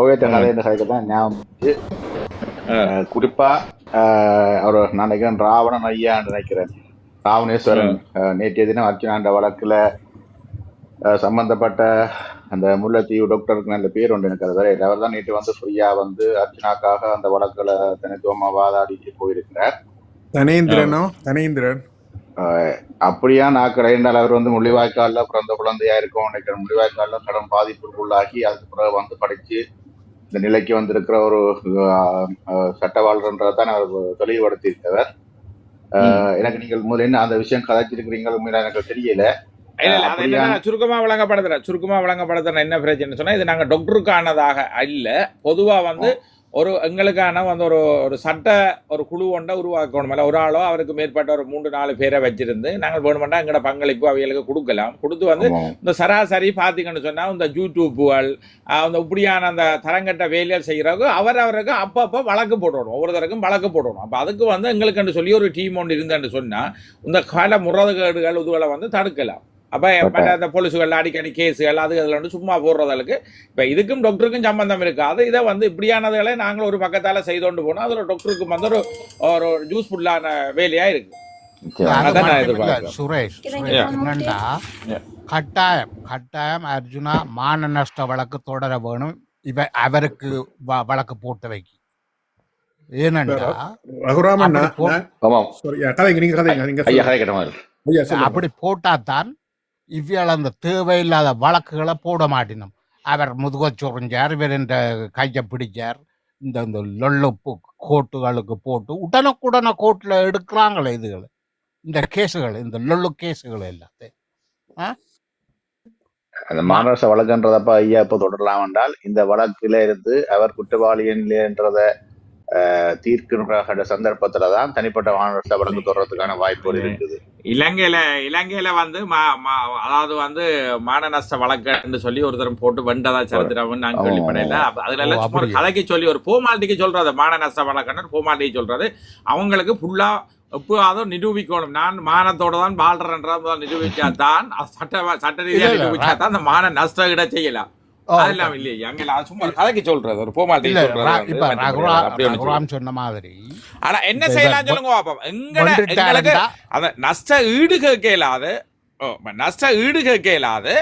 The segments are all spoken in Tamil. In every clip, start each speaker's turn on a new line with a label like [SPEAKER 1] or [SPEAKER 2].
[SPEAKER 1] லோயட்ட கதைன்ற கதைக்கு தான் ஞாபகம் குறிப்பா அவர் நான் நினைக்கிறேன் ராவணன் ஐயான்னு நினைக்கிறேன் ராவணேஸ்வரன் நேற்றைய தினம் அர்ச்சனாண்ட வழக்குல அஹ், சம்பந்தப்பட்ட அந்த முல்லைத்தீவு டாக்டருக்கு நல்ல பேர் உண்டு எனக்கு அது வரை அவர் தான் நேற்று வந்து ஃப்ரீயா வந்து அர்ச்சனாக்காக அந்த வழக்குல தனித்துவமா வாதாடிட்டு போயிருக்கிறார்.
[SPEAKER 2] தனேந்திரனோ? தனேந்திரன்.
[SPEAKER 1] அப்படியா நாக்கள் என்றால் அவர் வந்து முள்ளிவாய்க்காலில் பிறந்த குழந்தையா இருக்கும். நினைக்கிறேன் முள்ளிவாய்க்காலில் கடன் பாதிப்புக்குள்ளாகி அதுக்கு பிறகு வந்து படிச்சு இந்த நிலைக்கு வந்திருக்கிற ஒரு அஹ், அஹ், சட்டவாளர்ன்றதை தான் அவர் தெளிவுபடுத்தியிருந்தவர். எனக்கு நீங்கள் முதல்ல அந்த விஷயம் கதைச்சிருக்கிறீங்க உண்மையில எனக்கு தெரியல.
[SPEAKER 3] சுருக்கமா விளங்கப்படுத்துறேன். சுருக்கமா விளங்கப்படுத்துறேன் என்ன பிரச்சனை சொன்னா இது நாங்க டாக்டருக்கானதாக இல்ல. பொதுவா வந்து ஒரு எங்களுக்கான வந்து ஒரு ஒரு சட்ட ஒரு குழு ஒன்றை உருவாக்கணும். இல்ல ஒரு ஆளோ அவருக்கு மேற்பட்ட ஒரு மூன்று நாலு பேரை வச்சிருந்து நாங்கள் வேணுமெண்டா எங்களோட பங்களிப்பு அவைகளுக்கு கொடுக்கலாம். கொடுத்து வந்து. இந்த சராசரி பார்த்தீங்கன்னு சொன்னா இந்த யூடியூப்புகள் இந்த இப்படியான அந்த தரங்கட்ட வேலைகள் செய்கிறவங்க அவர் அவருக்கு அப்பப்போ வழக்கு போடணும். ஒவ்வொருத்தருக்கும் வழக்கு போடணும். அப்போ அதுக்கு வந்து எங்களுக்குன்னு சொல்லி ஒரு டீம் ஒன்று இருந்தேன்னு சொன்னா இந்த கால முறைகேடுகள் இதுகளை வந்து தடுக்கலாம். அப்போ அந்த போலீஸுகள் அடிக்கடி கேஸுகள் அது அதில் வந்து சும்மா போடுறதுக்கு இப்போ இதுக்கும் டாக்டருக்கும் சம்பந்தம் இருக்காது இதை வந்து இப்படியானதுகளை நாங்கள் ஒரு பக்கத்தால் செய்தோண்டு போனோம். அதில் டாக்டருக்கு வந்து ஒரு ஒரு யூஸ்ஃபுல்லான வேலையாக இருக்கு.
[SPEAKER 4] அது. சுரேஷ் என்னண்டா. கட்டாயம் கட்டாயம் அர்ஜுனா மான நஷ்ட வழக்கு தொடர வேணும். இவ அவருக்கு வ- வழக்கு போட்டு வைக்கி. ஏனண்டா
[SPEAKER 2] ரகுராமன்.
[SPEAKER 4] அப்படி போட்டாதான் இவ்வியால் அந்த தேவையில்லாத வழக்குகளை போட மாட்டினோம். அவர் முதுக சொறிஞ்சார் இவர் இந்த கையை பிடிச்சார் இந்த இந்த லொல்லு கோட்டுகளுக்கு போட்டு உடனுக்குடனே கோர்ட்டில் எடுக்கிறாங்களே இதுகளை. இந்த கேஸுகள் இந்த லொல்லு கேஸுகள் எல்லாத்தையும்.
[SPEAKER 1] அந்த மாநகராட்சி வழக்குன்றதப்ப ஐயா இப்போ தொடரலாம் என்றால் இந்த வழக்கில இருந்து அவர் குற்றவாளி என்றத தீர்க்கின்ற சந்தர்ப்பத்துல தான் தனிப்பட்ட மாநகராட்சி வழக்கு தொடர்றதுக்கான வாய்ப்புகள் இருக்குது.
[SPEAKER 3] இலங்கையில இலங்கையில வந்து மா- மா- அதாவது வந்து மான நஷ்ட வழக்குன்னு சொல்லி ஒரு தரம் போட்டு வெண்டதா சரித்திரம் நான் கேள்விப்படையில அதுல எல்லாம் சும்மா? கதைக்கு சொல்லி ஒரு பூமால்டிக்கு சொல்றது மான நஷ்ட வழக்குன்னு பூமால்டிக்கு சொல்றது அவங்களுக்கு ஃபுல்லா எப்போதும் நிரூபிக்கணும். நான் மானத்தோட தான் வாழ்றேன்றத நிரூபிச்சா தான் சட்ட சட்ட ரீதியா
[SPEAKER 4] இல்ல, இல்ல,
[SPEAKER 3] நிரூபிச்சா தான் அந்த மான நஷ்ட இட செய்யலாம். அதெல்லாம் இல்லையே அங்க நான் சும்மா ஒரு கதைக்கு சொல்றது சொல்றது
[SPEAKER 4] சொன்ன மாதிரி
[SPEAKER 3] ஆனா என்ன செய்யலாம் சொல்லுங்க பாப்போம் எங்களுக்கு
[SPEAKER 4] வந்துட்டாருந்தா
[SPEAKER 3] அந்த நஷ்ட ஈடு கேட்க இயலாது ஓ, நஷ்ட ஈடு கேட்க இயலாது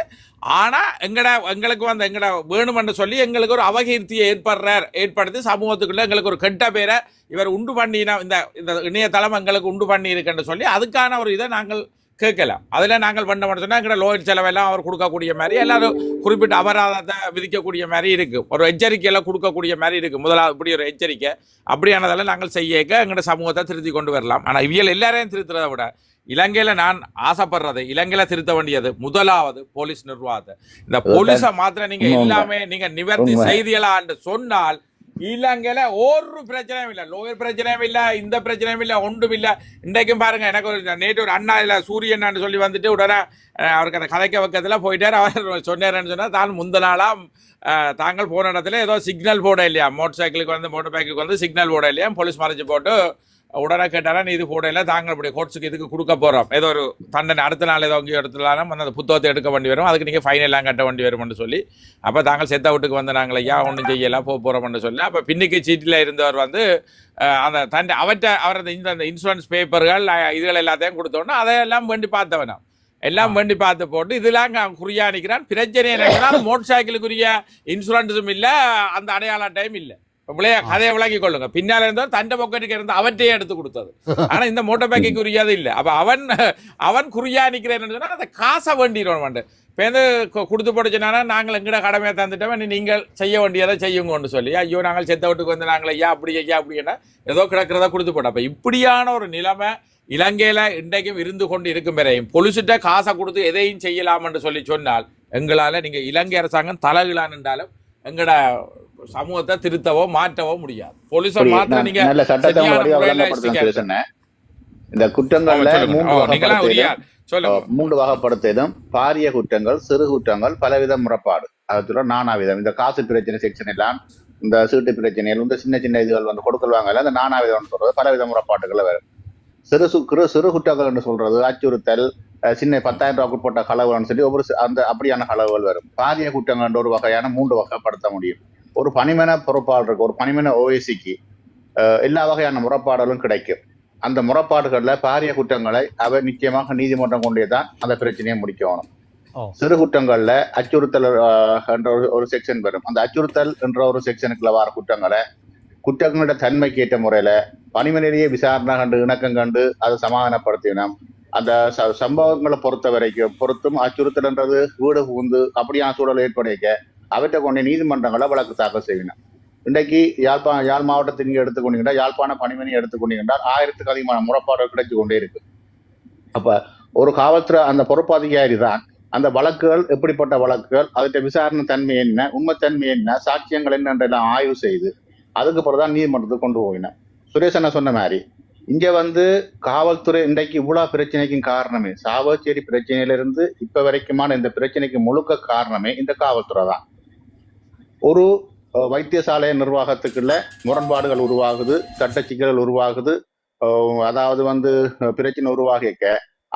[SPEAKER 3] ஆனா எங்கட எங்களுக்கு வந்து எங்கட வேணுமென்று சொல்லி எங்களுக்கு ஒரு அவகீர்த்தியை ஏற்படுறார். ஏற்படுத்தி சமூகத்துக்குள்ள எங்களுக்கு ஒரு கெட்ட பேரை இவர் உண்டு பண்ணினா இந்த இந்த இணையதளம் எங்களுக்கு உண்டு பண்ணி இருக்குன்னு சொல்லி அதுக்கான ஒரு இதை நாங்கள் கேட்கலாம். அதில் நாங்கள் பண்ண சொன்னால் எங்கட லோயர் செலவெல்லாம் அவர் கொடுக்கக்கூடிய மாதிரி எல்லாரும் குறிப்பிட்ட அபராதத்தை விதிக்கக்கூடிய மாதிரி இருக்கு. ஒரு எச்சரிக்கையெல்லாம் கொடுக்கக்கூடிய மாதிரி இருக்கு. முதலாவது இப்படி ஒரு எச்சரிக்கை. அப்படியானதெல்லாம் நாங்கள் செய்யக்க எங்கட சமூகத்தை திருத்தி கொண்டு வரலாம். ஆனால் இவியல் எல்லாரையும் திருத்துறதை விட இலங்கையில நான் ஆசைப்படுறது இலங்கையில திருத்த வேண்டியது முதலாவது போலீஸ் நிர்வாகத்தை. இந்த போலீஸை மாத்திரம் நீங்க
[SPEAKER 1] உண்மை.
[SPEAKER 3] எல்லாமே நீங்க நிவர்த்தி. செய்தியலான்னு சொன்னால் இலங்கையில ஒரு பிரச்சனையும் இல்லை. லோயர் பிரச்சனையும் இல்லை இந்த பிரச்சனையும் இல்லை ஒன்றும் இல்லை. இன்றைக்கும் பாருங்க எனக்கு ஒரு நேற்று ஒரு அண்ணா இல்லை சூரியன் சொல்லி வந்துட்டு உடனே அவருக்கு அந்த கதைக்க பக்கத்தில் போயிட்டார். அவர் சொன்னார்ன்னு சொன்னால் தான் முந்த நாளாக தாங்கள் போன இடத்துல ஏதோ சிக்னல் போட இல்லையா மோட்டர் சைக்கிளுக்கு வந்து மோட்டர் பைக்குக்கு வந்து சிக்னல் போட இல்லையா போலீஸ் மறைச்சு போட்டு உடனே கேட்டாலும் நீ இது போடையில தாங்கள் இப்படி கோர்ட்ஸுக்கு இதுக்கு கொடுக்க போகிறோம் ஏதோ ஒரு தண்டனை அடுத்த நாள் ஏதோ அங்கேயும் எடுத்துலாம் அந்த புத்தகத்தை எடுக்க வேண்டி வரும். அதுக்கு நீங்கள் ஃபைன் எல்லாம் கட்ட வேண்டி வரும்னு சொல்லி அப்போ தாங்கள் செத்த வீட்டுக்கு வந்து நாங்கள் ஐயா ஒன்றும் செய்யலாம் போக போகிறோம்னு சொல்லி. அப்போ பின்னுக்கு சீட்டில் இருந்தவர் வந்து அந்த தண்டை அவற்றை அவர் இந்த அந்த இன்சூரன்ஸ் பேப்பர்கள் இதுகள் எல்லாத்தையும் கொடுத்தோன்னா அதையெல்லாம் வேண்டி பார்த்தவனா. எல்லாம் வேண்டி பார்த்து போட்டு இதெல்லாம் குறியா நிற்கிறான் பிரச்சனை என்னன்னா மோட்டர் சைக்கிளுக்குரிய இன்சூரன்ஸும் இல்லை அந்த அடையாள டைம் இல்லை. விளையா கதையை விளங்கி கொள்ளுங்க. பின்னால இருந்தவர் தண்டை பொக்கெட்டுக்கு இருந்து அவற்றையே எடுத்து கொடுத்தது. ஆனா இந்த மோட்டர் பைக்கு குறியாது இல்லை. அப்ப அவன் அவன் குறியா நிக்கிறேன்னு சொன்னா அந்த காசை வேண்டிடுவோம் வந்து இப்போ வந்து கு- கொடுத்து போட்டுச்சுனா நாங்கள் எங்கட கடமையை தந்துட்டோம். நீங்கள் செய்ய வேண்டியதை செய்யுங்கன்னு சொல்லி ஐயோ நாங்கள் செத்த வீட்டுக்கு வந்து நாங்கள் ஐயா அப்படி ஐயா அப்படின்னா ஏதோ கிடக்கிறத கொடுத்து போட்டோம் அப்போ இப்படியான ஒரு நிலைமை இலங்கையில இன்றைக்கும் இருந்து கொண்டு இருக்கும் வரையும் பொலிசிட்ட காசை கொடுத்து எதையும் செய்யலாம் என்று சொல்லி சொன்னால் எங்களால நீங்க இலங்கை அரசாங்கம் தலைகளான் என்றாலும் எங்கட சமூகத்தை திருத்தவோ மாற்றவோ முடியாது. போலீஸை
[SPEAKER 1] நான்
[SPEAKER 3] நீங்க
[SPEAKER 1] இந்த குற்றங்கள்ல. மூன்று வகைப்படுத்தலும் பாரிய குற்றங்கள் சிறு குற்றங்கள் பலவித முறைப்பாடு. அதுல நானாவிதம். இந்த காசு பிரச்சனை செக்ஷன் எல்லாம் இந்த சீட்டு பிரச்சனைகள் இந்த சின்ன சின்ன இதுகள் வந்து கொடுக்கல் வாங்கல இந்த நானாவிதம் சொல்றது பலவித முறைப்பாட்டுகள் வரும். சிறு சு- சிறு குற்றங்கள் என்று சொல்றது அச்சுறுத்தல் சின்ன பத்தாயிரம் ரூபாய்க்கு போட்ட களவுன்னு சொல்லி ஒவ்வொரு அந்த அப்படியான களவுகள் வரும். பாரிய குற்றங்கள் ஒரு வகையான மூன்று வகைப்படுத்த முடியும். ஒரு பணிமன பொறுப்பாளருக்கு ஒரு பணிமன ஓஎசிக்கு எல்லா வகையான முறைப்பாடுகளும் கிடைக்கும். அந்த முறைப்பாடுகள்ல பாரிய குற்றங்களை அவர் நிச்சயமாக நீதிமன்றம் கொண்டே தான் அந்த பிரச்சனையை முடிக்கணும். சிறு குற்றங்கள்ல அச்சுறுத்தல் என்ற ஒரு- செக்ஷன் வரும். அந்த அச்சுறுத்தல் என்ற ஒரு செக்ஷனுக்குள்ள வர குற்றங்களை குற்றங்களோட தன்மைக்கு ஏற்ற முறையில பணிமனையிலேயே விசாரணை கண்டு இணக்கம் கண்டு அதை சமாதானப்படுத்தினோம் அந்த சம்பவங்களை பொறுத்த வரைக்கும் பொறுத்தும் அச்சுறுத்தல்ன்றது வீடு புகுந்து அப்படியான சூழல் ஏற்படைக்க அவற்றை கொண்டு நீதிமன்றங்களை வழக்கு தாக்கல் செய்வினர். இன்றைக்கு யாழ்ப்பா யாழ் மாவட்டத்தை நீங்கள் எடுத்துக்கொண்டீங்கன்னா யாழ்ப்பாண பணிமனை எடுத்துக்கொண்டீங்கன்றால் ஆயிரத்துக்கு அதிகமான முறைப்பாடுகள் கிடைச்சு கொண்டே இருக்கு. அப்போ ஒரு காவல்துறை அந்த பொறுப்பு அதிகாரி தான் அந்த வழக்குகள் எப்படிப்பட்ட வழக்குகள் அதற்ற விசாரணை தன்மை என்ன உண்மைத்தன்மை என்ன சாட்சியங்கள் என்னன்றெல்லாம் ஆய்வு செய்து அதுக்கு பிறகுதான் நீதிமன்றத்துக்கு கொண்டு போயினேன் சுரேஷ் அண்ணா சொன்ன மாதிரி இங்கே வந்து காவல்துறை இன்றைக்கு இவ்வளோ பிரச்சனைக்கும் காரணமே. சாவச்சேரி பிரச்சனையிலிருந்து இப்போ வரைக்குமான இந்த பிரச்சனைக்கு முழுக்க காரணமே இந்த காவல்துறை தான். ஒரு வைத்தியசாலை நிர்வாகத்துக்குள்ள முரண்பாடுகள் உருவாகுது சட்ட சிக்கல்கள் உருவாகுது அதாவது வந்து பிரச்சனை உருவாகிக்க.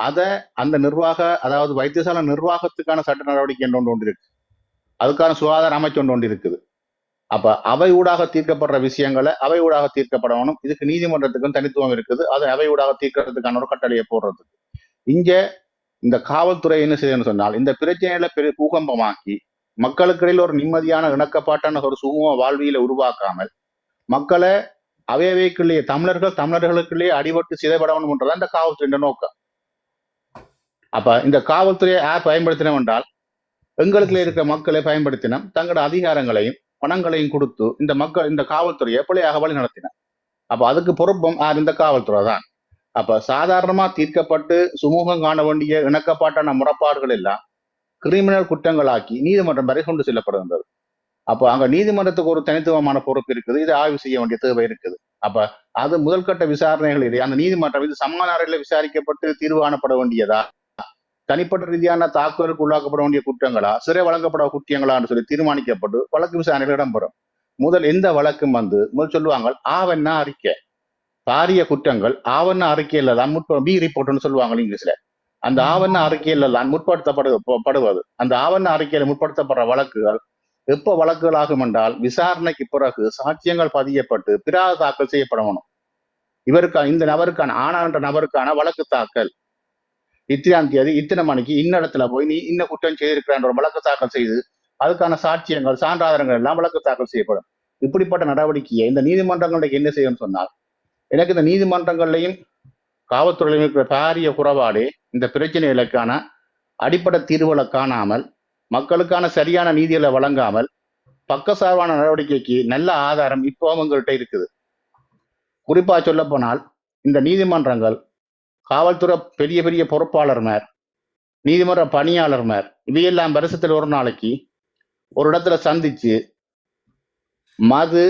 [SPEAKER 1] அதை அந்த நிர்வாக அதாவது வைத்தியசாலை நிர்வாகத்துக்கான சட்ட நடவடிக்கை என்று ஒன்று இருக்கு அதுக்கான சுகாதார அமைச்சு ஒன்று ஒன்று இருக்குது. அப்ப அவை ஊடாக தீர்க்கப்படுற விஷயங்களை அவை ஊடாக தீர்க்கப்படணும். இதுக்கு நீதிமன்றத்துக்கும் தனித்துவம் இருக்குது. அதை அவை ஊடாக தீர்க்கிறதுக்கான ஒரு கட்டளையை போடுறதுக்கு. இங்க இந்த காவல்துறை என்ன செய்யணும்னு சொன்னால் இந்த பிரச்சனைகளை பெரிய பூகம்பமாக்கி மக்களுக்கிடையில் ஒரு நிம்மதியான இணக்கப்பாட்டான ஒரு சுமூக வாழ்வியலை உருவாக்காமல் மக்களை அவையவைக்குள்ளேயே தமிழர்கள் தமிழர்களுக்குள்ளேயே அடிபட்டு சிதைபடணும்ன்றதான் இந்த காவல்துறையின் நோக்கம். அப்ப இந்த காவல்துறையை யார் பயன்படுத்தினோம் என்றால் எங்களுக்குள்ள இருக்கிற மக்களை பயன்படுத்தினோம் தங்களோட அதிகாரங்களையும் பணங்களையும் கொடுத்து இந்த மக்கள் இந்த காவல்துறையை பிள்ளையாக வழி நடத்தின அப்ப அதுக்கு பொறுப்பும் யார்? இந்த காவல்துறை தான். அப்ப சாதாரணமா தீர்க்கப்பட்டு சுமூகம் காண வேண்டிய இணக்கப்பாட்டான முறைப்பாடுகள் எல்லாம் கிரிமினல் குற்றங்களாக்கி நீதிமன்றம் வரை கொண்டு செல்லப்படுகின்றது அப்போ அங்க நீதிமன்றத்துக்கு ஒரு தனித்துவமான பொறுப்பு இருக்குது. இதை ஆய்வு செய்ய வேண்டிய தேவை இருக்குது. அப்ப அது முதல்கட்ட விசாரணைகள் இல்லை அந்த நீதிமன்றம் இது சமான அறையில் விசாரிக்கப்பட்டு தீர்வு காணப்பட வேண்டியதா? தனிப்பட்ட ரீதியான தாக்குதலுக்கு உள்ளாக்கப்பட வேண்டிய குற்றங்களா? சிறை வழங்கப்பட குற்றங்களான்னு சொல்லி தீர்மானிக்கப்பட்டு வழக்கு விசாரணைகள் இடம்பெறும். முதல் எந்த வழக்கும் வந்து முதல் சொல்லுவாங்க ஆவண்ணா அறிக்கை. பாரிய குற்றங்கள் ஆவண்ணா அறிக்கையில தான் முற்ப பி ரிப்போர்ட்னு சொல்லுவாங்க இங்கிலீஷ்ல. அந்த ஆவண்ண அறிக்கையில தான் முற்படுத்தப்படு ப- படுவது. அந்த ஆவண்ண அறிக்கையில முற்படுத்தப்படுற வழக்குகள் எப்ப வழக்குகள் ஆகும் என்றால் விசாரணைக்கு பிறகு சாட்சியங்கள் பதியப்பட்டு பிராத தாக்கல் செய்யப்படணும். இவருக்கான இந்த நபருக்கான ஆனா என்ற நபருக்கான வழக்கு தாக்கல். இத்தனாம் தேதி இத்தனை மணிக்கு இன்ன இடத்துல போய் நீ இன்ன குற்றம் செய்திருக்கிறான் ஒரு வழக்கு தாக்கல் செய்து அதுக்கான சாட்சியங்கள் சான்றாதாரங்கள் எல்லாம் வழக்கு தாக்கல் செய்யப்படும். இப்படிப்பட்ட நடவடிக்கையை இந்த நீதிமன்றங்களுக்கு என்ன செய்யணும்னு சொன்னால் எனக்கு இந்த நீதிமன்றங்கள்லையும் காவல்துறையில் இருக்கிற பாரிய குறைபாடு இந்த பிரச்சனைகளுக்கான அடிப்படை தீர்வுகளை காணாமல் மக்களுக்கான சரியான நீதிகளை வழங்காமல் பக்கசார்பான நடவடிக்கைக்கு நல்ல ஆதாரம் இப்போ அவங்கள்ட்ட இருக்குது. குறிப்பா சொல்ல போனால் இந்த நீதிமன்றங்கள் காவல்துறை பெரிய பெரிய பொறுப்பாளர்மார் நீதிமன்ற பணியாளர்மார் இவையெல்லாம் வருஷத்தில் ஒரு நாளைக்கு ஒரு இடத்துல சந்திச்சு மது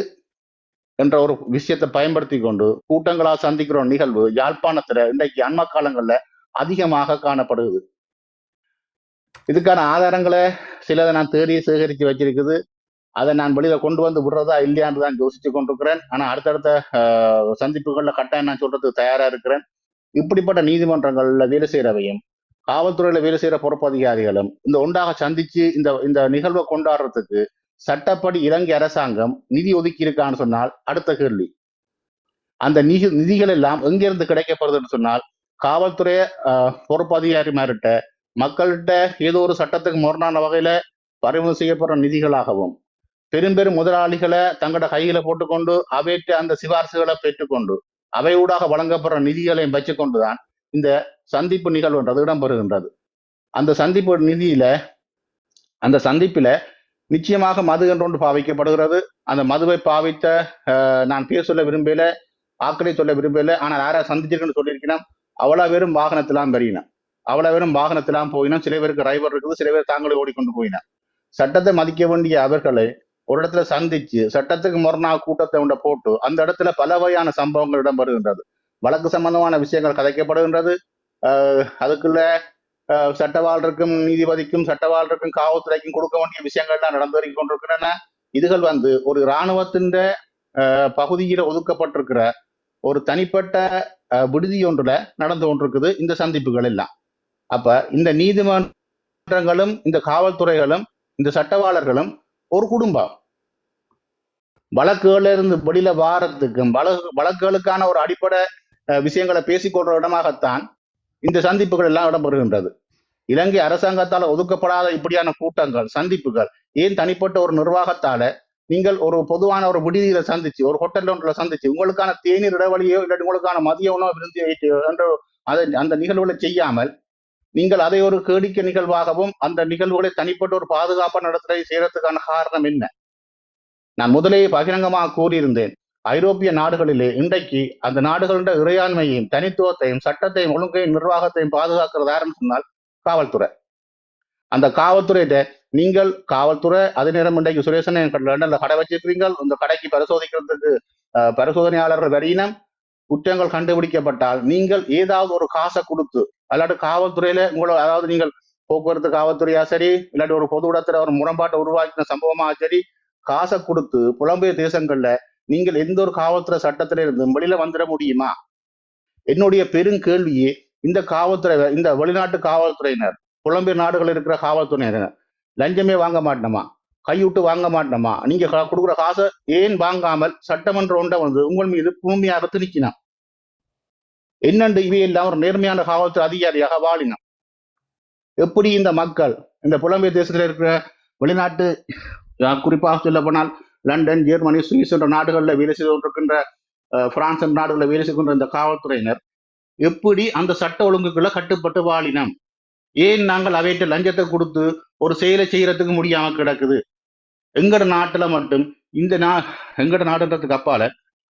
[SPEAKER 1] என்ற ஒரு விஷயத்தை பயன்படுத்தி கொண்டு கூட்டங்களா சந்திக்கிற ஒரு நிகழ்வு யாழ்ப்பாணத்துல இன்றைக்கு அண்ம காலங்கள்ல அதிகமாக காணப்படுகிறது. இதுக்கான ஆதாரங்களை சிலதை நான் தேடி சேகரித்து வச்சிருக்குது. அதை நான் வெளியில கொண்டு வந்து விடுறதா இல்லையான்னு தான் யோசிச்சு கொண்டிருக்கிறேன். ஆனா அடுத்தடுத்த ஆஹ், சந்திப்புகள்ல கட்டாயம் நான் சொல்றதுக்கு தயாரா இருக்கிறேன். இப்படிப்பட்ட நீதிமன்றங்கள்ல வேலை செய்யறவையும் காவல்துறையில வேலை செய்யற பொறுப்பு அதிகாரிகளும் இந்த ஒன்றாக சந்திச்சு இந்த இந்த நிகழ்வை கொண்டாடுறதுக்கு சட்டப்படி இலங்கை அரசாங்கம் நிதி ஒதுக்கி இருக்கான்னு சொன்னால் அடுத்த கேள்வி. அந்த நிதி நிதிகள் எல்லாம் எங்கிருந்து கிடைக்கப்படுதுன்னு சொன்னால் காவல்துறை ஆஹ், பொறுப்பு அதிகாரிமார்கிட்ட மக்கள்கிட்ட ஏதோ ஒரு சட்டத்துக்கு முரணான வகையில பறிமுதல் செய்யப்படுற நிதிகளாகவும் பெரும்பெரும் முதலாளிகளை தங்களோட கையில போட்டுக்கொண்டு அவைட்டு அந்த சிபாரிசுகளை பெற்றுக்கொண்டு அவை ஊடாக வழங்கப்படுற நிதிகளையும் வச்சுக்கொண்டுதான் இந்த சந்திப்பு நிகழ்வுன்றது இடம்பெறுகின்றது. அந்த சந்திப்பு நிதியில அந்த சந்திப்பில நிச்சயமாக மது என்றொன்று பாவிக்கப்படுகிறது. அந்த மதுவை பாவித்த நான் பேர் சொல்ல விரும்பல ஆக்களை சொல்ல விரும்பல ஆனால் யாரா சந்திச்சிருக்குன்னு சொல்லியிருக்கிறேன். அவ்வளவு பேரும் வாகனத்திலாம் பெறியினேன் அவ்வளவு பேரும் வாகனத்திலாம் போயினோம் சில பேருக்கு டிரைவர் இருக்குது சில பேர் தாங்களே ஓடிக்கொண்டு போயினான் சட்டத்தை மதிக்க வேண்டிய அவர்களை ஒரு இடத்துல சந்திச்சு சட்டத்துக்கு முரணா கூட்டத்தை உண்ட போட்டு அந்த இடத்துல பல வகையான சம்பவங்கள் இடம்பெறுகின்றது. வழக்கு சம்பந்தமான விஷயங்கள் கதைக்கப்படுகின்றது. ஆஹ் அதுக்குள்ள சட்டவாளருக்கும் நீதிபதிக்கும் சட்டவாளருக்கும் காவல்துறைக்கும் கொடுக்க வேண்டிய விஷயங்கள்லாம் நடந்து கொண்டிருக்கின்றன இதுகள் வந்து ஒரு இராணுவத்தின் ஆஹ் பகுதியில ஒதுக்கப்பட்டிருக்கிற ஒரு தனிப்பட்ட விடுதி ஒன்றுல நடந்து கொண்டிருக்குது இந்த சந்திப்புகள் எல்லாம். அப்ப இந்த நீதிமன்றங்களும் இந்த காவல்துறைகளும் இந்த சட்டவாளர்களும் ஒரு குடும்பம். வழக்குகள்ல இருந்து வெளியில வாரத்துக்கும் வழக்கு வழக்குகளுக்கான ஒரு அடிப்படை அஹ், விஷயங்களை பேசிக்கொள்ற இடமாகத்தான் இந்த சந்திப்புகள் எல்லாம் இடம்பெறுகின்றது. இலங்கை அரசாங்கத்தால் ஒதுக்கப்படாத இப்படியான கூட்டங்கள் சந்திப்புகள் ஏன் தனிப்பட்ட ஒரு நிர்வாகத்தால நீங்கள் ஒரு பொதுவான ஒரு விடுதியில சந்திச்சு ஒரு ஹோட்டல் ஒன்றுல சந்திச்சு உங்களுக்கான தேநீர் இடைவெளியோ இல்லாட்டி உங்களுக்கான மதிய உணவு விருந்து என்ற அதை அந்த நிகழ்வுகளை செய்யாமல் நீங்கள் அதை ஒரு கேடிக்கை நிகழ்வாகவும் அந்த நிகழ்வுகளை தனிப்பட்ட ஒரு பாதுகாப்பான நடத்துறதை செய்யறதுக்கான காரணம் என்ன? நான் முதலே பகிரங்கமாக கூறியிருந்தேன். ஐரோப்பிய நாடுகளிலே இன்றைக்கு அந்த நாடுகளுடைய இறையாண்மையையும் தனித்துவத்தையும் சட்டத்தையும் ஒழுங்கையும் நிர்வாகத்தையும் பாதுகாக்கிறது யாருன்னு சொன்னால் காவல்துறை. அந்த காவல்துறையிட்ட நீங்கள் காவல்துறை அதே நேரம் இன்றைக்கு சுரேசன் லண்டன்ல கடை வச்சிருக்கிறீங்க இந்த கடைக்கு பரிசோதிக்கிறதுக்கு அஹ், பரிசோதனையாளர்கள் வரையினம் குற்றங்கள் கண்டுபிடிக்கப்பட்டால் நீங்கள் ஏதாவது ஒரு காசை கொடுத்து அல்லாட்டி காவல்துறையில உங்களை அதாவது நீங்கள் போக்குவரத்து காவல்துறையா சரி இல்லாட்டி ஒரு பொது இடத்துல ஒரு முரண்பாட்டை உருவாக்கின சம்பவமா சரி காசை கொடுத்து புலம்பெயர் தேசங்கள்ல நீங்கள் எந்த ஒரு காவல்துறை சட்டத்தில இருந்து வெளியில வந்துட முடியுமா? என்னுடைய பெருங்கேள்வியே இந்த காவல்துறை இந்த வெளிநாட்டு காவல்துறையினர் புலம்பெயர் நாடுகள் இருக்கிற காவல்துறையினர் லஞ்சமே வாங்க மாட்டோமா கையூட்டு வாங்க மாட்டோமா நீங்க கொடுக்குற காசை ஏன் வாங்காமல் சட்டமன்ற ஒன்றை வந்து உங்கள் மீது பூமியாக திணிக்கினான்? என்னண்டு இவையெல்லாம் ஒரு நேர்மையான காவல்துறை அதிகாரியாக வாழினான்? எப்படி இந்த மக்கள் இந்த புலம்பெயர் தேசத்தில் இருக்கிற வெளிநாட்டு அஹ், குறிப்பாக சொல்ல போனால் லண்டன் ஜெர்மனி சுவிஸ் என்ற நாடுகளில் வேலை செய்து கொண்டிருக்கின்ற பிரான்ஸ் என்ற நாடுகளில் வேலை செய்து கொண்ட இந்த காவல்துறையினர் எப்படி அந்த சட்ட ஒழுங்குகளை கட்டுப்பட்டு வாழினம்? ஏன் நாங்கள் அவையிட்ட லஞ்சத்தை கொடுத்து ஒரு செயலை செய்யறதுக்கு முடியாம கிடக்குது? எங்கட நாட்டுல மட்டும் இந்த நா எங்கட நாடுன்றதுக்கு அப்பால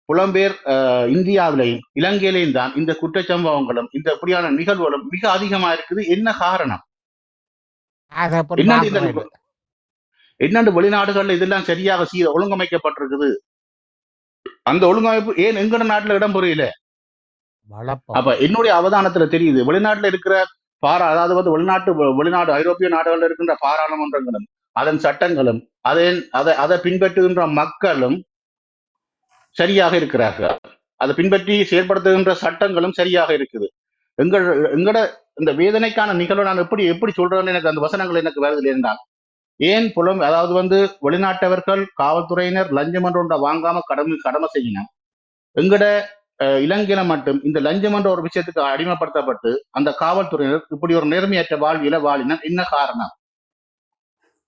[SPEAKER 1] புலம்பெயர் அஹ், இந்தியாவிலையும் இலங்கையிலையும் தான் இந்த குற்றச்சம்பவங்களும் இந்த இப்படியான நிகழ்வுகளும் மிக அதிகமா இருக்குது. என்ன காரணம்? என்னண்டு. என்னண்டு வெளிநாடுகள்ல இதெல்லாம் சரியாக சீர ஒழுங்கமைக்கப்பட்டிருக்குது? அந்த ஒழுங்கமைப்பு ஏன் எங்கட நாட்டுல இடம் புரியல? அப்ப என்னுடைய அவதானத்துல தெரியுது. வெளிநாட்டுல இருக்கிற பாரா அதாவது வந்து வெளிநாட்டு வெளிநாடு ஐரோப்பிய நாடுகள்ல இருக்கின்ற பாராளுமன்றங்களும் அதன் சட்டங்களும் அதை அதை அதை பின்பற்றுகின்ற மக்களும் சரியாக இருக்கிறார்கள். அதை பின்பற்றி செயல்படுத்துகின்ற சட்டங்களும் சரியாக இருக்குது. எங்கள் எங்கட இந்த வேதனைக்கான நிகழ்வை நான் எப்படி எப்படி சொல்றேன்னு எனக்கு அந்த வசனங்கள் எனக்கு வருது என்றால் ஏன் புலம் அதாவது வந்து வெளிநாட்டவர்கள் காவல்துறையினர் லஞ்சம் என்ற ஒன்றை வாங்காம கடமை கடமை செய்யணும் எங்கட அஹ், இலங்கையில மட்டும் இந்த லஞ்சம் என்ற ஒரு விஷயத்துக்கு அடிமைப்படுத்தப்பட்டு அந்த காவல்துறையினர் இப்படி ஒரு நேர்மையற்ற வாழ்வியல வாழினா என்ன காரணம்?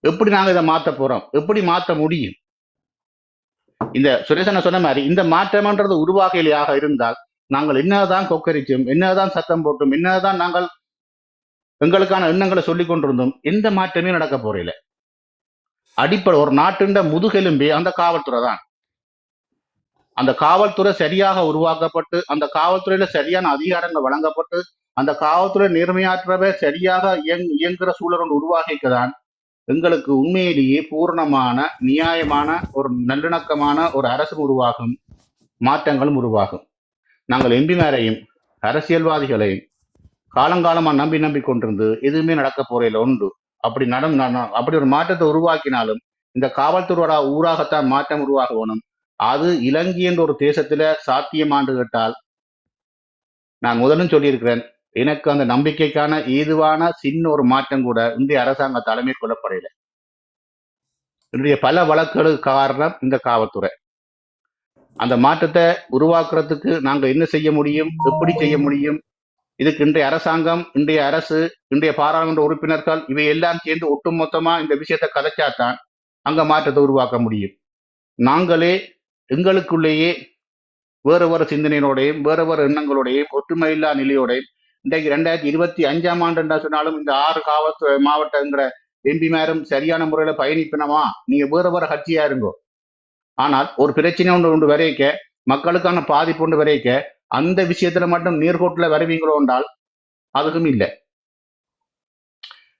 [SPEAKER 1] எப்படி நாங்க இதை மாத்த போறோம்? எப்படி மாத்த முடியும்? இந்த சுரேசன சொன்ன மாதிரி இந்த மாற்றம்ன்றது உருவாகலையாக இருந்தால் நாங்கள் என்னதான் கொக்கரிச்சும் என்னதான் சத்தம் போட்டும் என்னதான் நாங்கள் எங்களுக்கான எண்ணங்களை சொல்லிக் கொண்டிருந்தோம் எந்த மாற்றமே நடக்க போறையில அடிப்படை ஒரு நாட்டின் முதுகெலும்பே அந்த காவல்துறை தான் அந்த காவல்துறை சரியாக உருவாக்கப்பட்டு அந்த காவல்துறையில சரியான அதிகாரங்கள் வழங்கப்பட்டு அந்த காவல்துறை நேர்மையாற்றவே சரியாக இயங் இயங்குகிற சூழல் ஒன்று உருவாகிக்கதான் எங்களுக்கு உண்மையிலேயே பூர்ணமான நியாயமான ஒரு நல்லிணக்கமான ஒரு அரசு உருவாகும் மாற்றங்களும் உருவாகும். நாங்கள் எம்பிமாரையும் அரசியல்வாதிகளையும் காலங்காலமா நம்பி நம்பி கொண்டிருந்து எதுவுமே நடக்க போறையில் உண்டு அப்படி நடம் நட- அப்படி ஒரு மாற்றத்தை உருவாக்கினாலும் இந்த காவல்துறையோட ஊராகத்தான் மாற்றம் உருவாகணும். அது இலங்கை என்ற ஒரு தேசத்துல சாத்தியமாண்டு கேட்டால் நான் முதலும் சொல்லியிருக்கிறேன். எனக்கு அந்த நம்பிக்கைக்கான ஏதுவான சின்ன ஒரு மாற்றம் கூட இந்திய அரசாங்க தலைமை கொள்ளப்படையில இன்றைய பல வழக்குகளுக்கு காரணம் இந்த காவல்துறை. அந்த மாற்றத்தை உருவாக்குறதுக்கு நாங்க என்ன செய்ய முடியும்? எப்படி செய்ய முடியும்? இதுக்கு இன்றைய அரசாங்கம் இன்றைய அரசு இன்றைய பாராளுமன்ற உறுப்பினர்கள் இவை எல்லாம் சேர்ந்து ஒட்டுமொத்தமா இந்த விஷயத்தை கதைச்சாதான் அங்க மாற்றத்தை உருவாக்க முடியும். நாங்களே எங்களுக்குள்ளேயே வேறு வேறு சிந்தனையோடையும் வேறு வேறு எண்ணங்களோடையும் ஒற்றுமையில்லா நிலையோடையும் இன்றைக்கு ரெண்டாயிரத்தி இருபத்தி அஞ்சாம் ஆண்டு என்று சொன்னாலும் இந்த ஆறு காவல்துறை மாவட்டங்கிற எம்பிமாரும் சரியான முறையில பயணிப்பினமா நீங்க வேறு வேறு கட்சியா இருங்கோ. ஆனால் ஒரு பிரச்சனை ஒன்று ஒன்று வரைக்க மக்களுக்கான பாதிப்பு ஒன்று வரைக்க அந்த விஷயத்துல மட்டும் நேர்கோட்டுல வருவீங்களோ என்றால் அதுக்கும் இல்லை.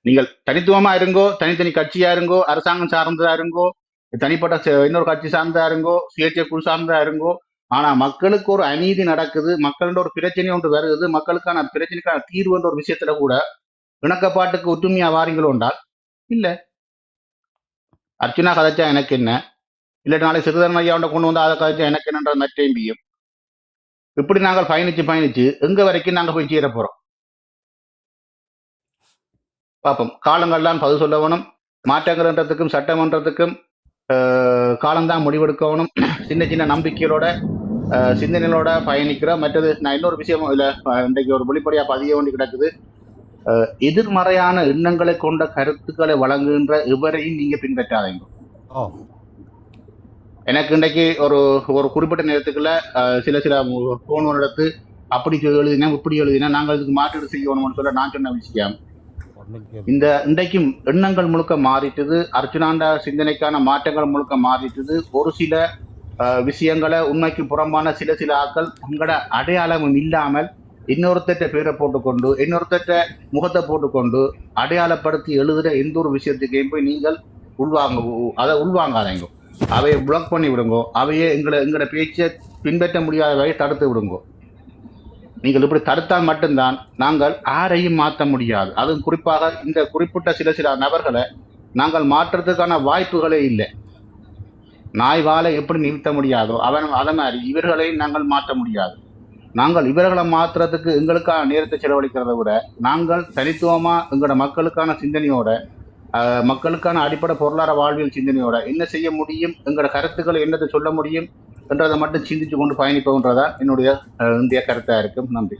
[SPEAKER 1] நீங்கள் தனித்துவமா இருங்கோ தனித்தனி கட்சியா இருங்கோ அரசாங்கம் சார்ந்ததா இருங்கோ தனிப்பட்ட இன்னொரு கட்சி சார்ந்ததா இருங்கோ சுயேட்சை குழு சார்ந்ததா இருங்கோ ஆனா மக்களுக்கு ஒரு அநீதி நடக்குது மக்களோட ஒரு பிரச்சனை ஒன்று வருது மக்களுக்கான பிரச்சனைக்கான தீர்வு என்ற ஒரு விஷயத்துல கூட இணக்கப்பாட்டுக்கு ஒற்றுமையா வாரீங்களோ என்றால் இல்ல. அர்ச்சனா கதைச்சா எனக்கு என்ன? இல்ல நாளை சிறுதரன் ஐயாவோட கொண்டு வந்து அதை கதைச்சா எனக்கு என்னன்ற மற்றேம்பியும் இப்படி நாங்கள் பயணிச்சு பயணிச்சு எங்க வரைக்கும் நாங்க போய் சேர போறோம்? பார்ப்போம். காலங்கள்லாம் பதில் சொல்ல வேணும். மாற்றங்கள்ன்றதுக்கும் சட்டமன்றத்துக்கும் காலம்தான் முடிவெடுக்கணும். சின்ன சின்ன நம்பிக்கைகளோட அஹ், சிந்தனைகளோட பயணிக்கிறோம் மற்றது நான் இன்னொரு விஷயம் இதுல இன்றைக்கு ஒரு வெளிப்படையா பதிய வேண்டி கிடக்குது. அஹ், எதிர்மறையான எண்ணங்களை கொண்ட கருத்துக்களை வழங்குகின்ற இவரையும் நீங்க பின்பற்றாதீங்க.
[SPEAKER 4] ஓ.
[SPEAKER 1] எனக்கு இன்றைக்கு ஒரு ஒரு குறிப்பிட்ட நேரத்துக்குள்ள சில சில போன் எடுத்து அப்படி எழுதினா இப்படி எழுதினா நாங்கள் இதுக்கு மாற்றீடு செய்யணும்னு சொல்ல நான் சொன்ன விஷயம். இந்த இன்றைக்கும் எண்ணங்கள் முழுக்க மாறிட்டது அர்ச்சுனாண்ட சிந்தனைக்கான மாற்றங்கள் முழுக்க மாறிட்டது ஒரு சில விஷயங்களை உண்மைக்கு புறம்பான சில சில ஆட்கள் தங்களோட அடையாளமும் இல்லாமல் இன்னொருத்தட்ட பேரை போட்டுக்கொண்டு இன்னொருத்தட்ட முகத்தை போட்டுக்கொண்டு அடையாளப்படுத்தி எழுதுகிற எந்த ஒரு விஷயத்துக்கையும் போய் நீங்கள் உள்வாங்க அதை உள்வாங்காதீங்க. அவையை பிளாக் பண்ணி விடுங்கோ. அவையே எங்களை எங்களோட பேச்சை பின்பற்ற முடியாத வகை தடுத்து விடுங்கோ. நீங்கள் இப்படி தடுத்தால் மட்டும்தான் நாங்கள் யாரையும் மாற்ற முடியாது. அதுவும் குறிப்பாக இந்த குறிப்பிட்ட சில சில நபர்களை நாங்கள் மாற்றுறதுக்கான வாய்ப்புகளே இல்லை. நாய் வாழை எப்படி நிறுத்த முடியாதோ அவன் அதை மாதிரி இவர்களையும் நாங்கள் மாற்ற முடியாது. நாங்கள் இவர்களை மாற்றுறதுக்கு எங்களுக்கான நேரத்தை செலவழிக்கிறத விட நாங்கள் தனித்துவமாக எங்களோட மக்களுக்கான சிந்தனையோட மக்களுக்கான அடிப்படை பொருளாதார வாழ்வியல் சிந்தனையோட என்ன செய்ய முடியும் எங்களோட கருத்துக்களை என்னத்தை சொல்ல முடியும் என்றதை மட்டும் சிந்திச்சு கொண்டு பயணிப்போன்றதான் என்னுடைய இந்திய கருத்தாக இருக்கும். நன்றி.